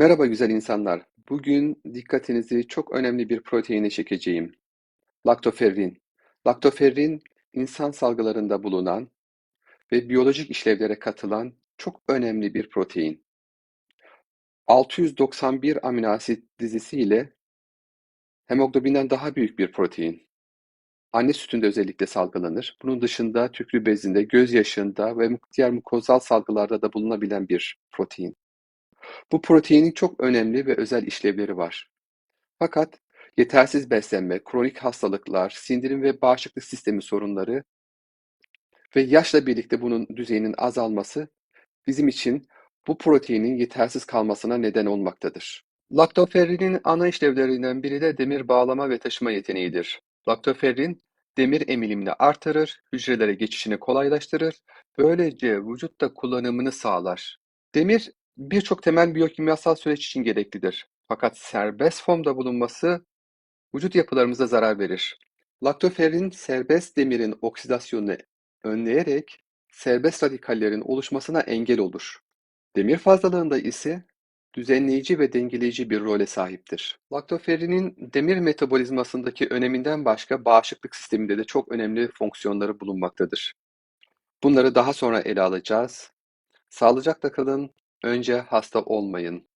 Merhaba güzel insanlar. Bugün dikkatinizi çok önemli bir proteine çekeceğim. Laktoferrin. Laktoferrin, insan salgılarında bulunan ve biyolojik işlevlere katılan çok önemli bir protein. 691 amino asit dizisiyle hemoglobinden daha büyük bir protein. Anne sütünde özellikle salgılanır. Bunun dışında tükrü bezinde, gözyaşında ve diğer mukozal salgılarda da bulunabilen bir protein. Bu proteinin çok önemli ve özel işlevleri var. Fakat yetersiz beslenme, kronik hastalıklar, sindirim ve bağışıklık sistemi sorunları ve yaşla birlikte bunun düzeyinin azalması bizim için bu proteinin yetersiz kalmasına neden olmaktadır. Laktoferrinin ana işlevlerinden biri de demir bağlama ve taşıma yeteneğidir. Laktoferrin demir emilimini artırır, hücrelere geçişini kolaylaştırır, böylece vücutta kullanımını sağlar. Demir birçok temel biyokimyasal süreç için gereklidir. Fakat serbest formda bulunması vücut yapılarımıza zarar verir. Laktoferrin serbest demirin oksidasyonunu önleyerek serbest radikallerin oluşmasına engel olur. Demir fazlalığında ise düzenleyici ve dengeleyici bir role sahiptir. Laktoferrinin demir metabolizmasındaki öneminden başka bağışıklık sisteminde de çok önemli fonksiyonları bulunmaktadır. Bunları daha sonra ele alacağız. Sağlıcakla kalın, önce hasta olmayın.